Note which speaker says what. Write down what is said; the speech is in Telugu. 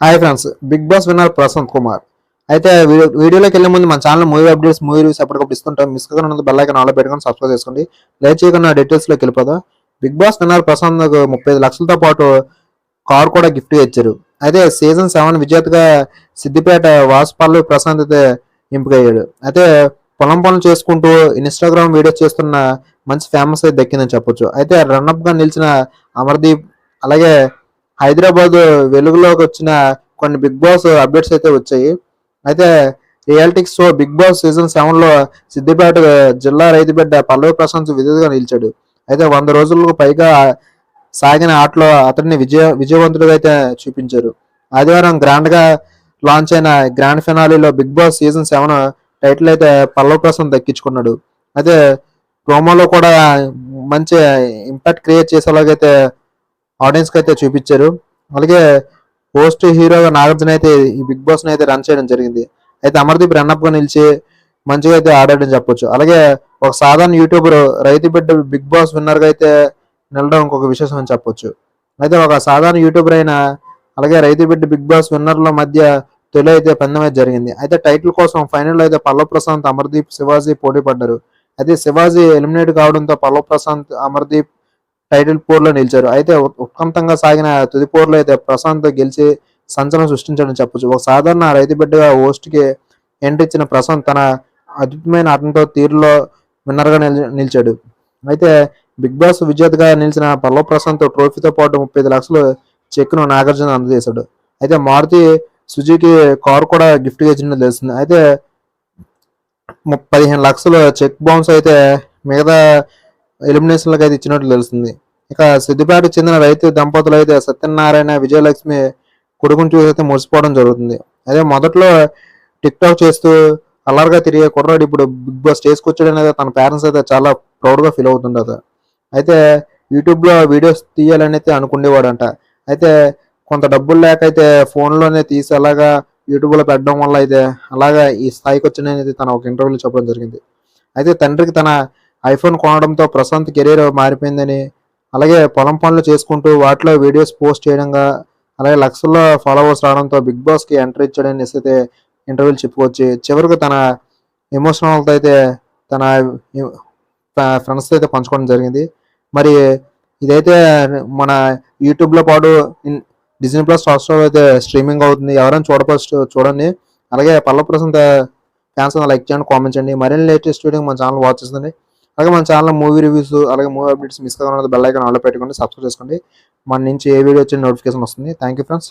Speaker 1: Hi friends Bigg Boss winner Prashanth Kumar. అయితే వీడియో వీడియోలోకి వెళ్ళే ముందు మన channel movie updates movie reviews ఎప్పటికప్పుడు ఇస్తుంటాం. మిస్ కాకుండా ఉన్నది బెల్లైకన్ ఐకాన్ పెట్టుకొని సబ్స్క్రైబ్ చేసుకోండి. లేట్ చేయకుండా డీటెయిల్స్లోకి వెళ్ళిపోదాం. బిగ్ బాస్ విన్నర్ ప్రశాంత్ ముప్పై ఐదు లక్షలతో పాటు కార్ కూడా గిఫ్ట్ ఇచ్చారు. అయితే సీజన్ సెవెన్ విజేతగా సిద్దిపేట వాసుపల్లి ప్రశాంత్ అయితే ఎంపికయ్యాడు అయితే పొలం పనులు చేసుకుంటూ ఇన్స్టాగ్రామ్ వీడియోస్ చేస్తున్న మంచి ఫేమస్ అయితే దక్కిందని చెప్పొచ్చు. అయితే రన్అప్గా నిలిచిన అమర్దీప్ అలాగే హైదరాబాద్ వెలుగులోకి వచ్చిన కొన్ని బిగ్ బాస్ అప్డేట్స్ అయితే వచ్చాయి. అయితే reality show Bigg Boss season సెవెన్లో సిద్దిపేట జిల్లా రైతు బిడ్డ పల్లవి ప్రశాంత్ విధులుగా నిలిచాడు. అయితే వంద రోజులకు పైగా సాగిన ఆటలో అతడిని విజయ విజయవంతుడిగా అయితే చూపించారు. ఆదివారం గ్రాండ్గా లాంచ్ అయిన grand ఫినాలీలో Bigg Boss season seven title అయితే పల్లవ్ ప్రశాంత్ దక్కించుకున్నాడు. అయితే ప్రోమోలో కూడా మంచి ఇంపాక్ట్ క్రియేట్ చేసేలాగైతే ఆడియన్స్కి అయితే చూపించారు. అలాగే పోస్ట్ హీరోగా నాగార్జున అయితే ఈ బిగ్ బాస్ అయితే రన్ చేయడం జరిగింది. అయితే అమర్దీప్ రన్నప్గా నిలిచి మంచిగా అయితే ఆడాడని చెప్పొచ్చు. అలాగే ఒక సాధారణ యూట్యూబర్ రైతు బిడ్డ బిగ్ బాస్ విన్నర్గా అయితే నిలడం ఇంకొక విశేషం అని చెప్పొచ్చు. అయితే ఒక సాధారణ యూట్యూబర్ అయిన అలాగే రైతు బిడ్డ బిగ్ బాస్ విన్నర్ల మధ్య తొలి అయితే పందెం అయితే జరిగింది. అయితే టైటిల్ కోసం ఫైనల్ అయితే పల్లవ్ ప్రశాంత్ అమర్దీప్ శివాజీ పోటీ పడ్డారు. అయితే శివాజీ ఎలిమినేట్ కావడంతో పల్లవ్ ప్రశాంత్ అమర్దీప్ టైటిల్ పోర్లో నిలిచారు. అయితే ఉత్కంతంగా సాగిన తుది పోర్లో అయితే ప్రశాంత్ గెలిచి సంచలనం సృష్టించాడని చెప్పొచ్చు. ఒక సాధారణ రైతు బిడ్డగా ఓస్ట్కి ఎంట్రీ ఇచ్చిన ప్రశాంత్ తన అద్భుతమైన ఆటంతో తీరులో విన్నర్గా నిలిచాడు. అయితే బిగ్ బాస్ విజేతగా నిలిచిన పల్లవ్ ప్రశాంత్ ట్రోఫీతో పాటు ముప్పై ఐదు లక్షలు చెక్ను నాగార్జున అందజేశాడు. అయితే మారుతి సుజుకి కారు కూడా గిఫ్ట్గా ఇచ్చినట్టు తెలుస్తుంది. అయితే ము- పదిహేను లక్షలు చెక్ బౌన్స్ అయితే మిగతా ఎలిమినేషన్లకు అయితే ఇచ్చినట్లు తెలుస్తుంది. ఇక సిద్దిపేటకు చెందిన రైతు దంపతులు అయితే సత్యనారాయణ విజయలక్ష్మి కొడుకుని చూసి అయితే మురిసిపోవడం జరుగుతుంది. అదే మొదట్లో టిక్ టాక్ చేస్తూ అల్లరిగా తిరిగే కుర్రాడు ఇప్పుడు బిగ్ బాస్ స్టేజ్కి వచ్చాడు అనేది తన పేరెంట్స్ అయితే చాలా ప్రౌడ్గా ఫీల్ అవుతుండదు అయితే యూట్యూబ్లో వీడియోస్ తీయాలని అయితే అనుకునేవాడంట. అయితే కొంత డబ్బులు లేక అయితే ఫోన్లోనే తీసి అలాగా యూట్యూబ్లో పెట్టడం వల్ల అయితే అలాగా ఈ స్థాయికి వచ్చినది తన ఒక ఇంటర్వ్యూలో చెప్పడం జరిగింది. అయితే తండ్రికి తన ఐఫోన్ కొనడంతో ప్రశాంత్ కెరీర్ మారిపోయిందని అలాగే పొలం పనులు చేసుకుంటూ వాటిలో వీడియోస్ పోస్ట్ చేయడంగా అలాగే లక్షల్లో ఫాలోవర్స్ రావడంతో బిగ్ బాస్కి ఎంటర్ ఇచ్చాడని అయితే ఇంటర్వ్యూలు చెప్పుకోవచ్చు చివరికి తన ఎమోషనల్తో అయితే తన ఫ్రెండ్స్తో అయితే పంచుకోవడం జరిగింది. మరి ఇదైతే మన యూట్యూబ్లో పాటు డిజ్నీ ప్లస్ హాట్స్టార్ అయితే స్ట్రీమింగ్ అవుతుంది. ఎవరైనా చూడవచ్చు చూడండి. అలాగే పల్లవ ప్రశాంత్ ఫ్యాన్స్ లైక్ చేయండి కామెంట్ చేయండి. మరిన్ని లేటెస్ట్ వీడియో మన ఛానల్ వాచ్ చేస్తుంది అలాగే మన ఛానల్ మూవీ రివ్యూస్ అలాగే మూవీ అప్డేట్స్ మిస్ కాకుండా బెల్ ఐకాన్ ఆన్లో పెట్టుకోండి సబ్స్క్రైబ్ చేసుకోండి. మన నుంచి ఏ వీడియో వచ్చిన నోటిఫికేషన్ వస్తుంది. Thank you friends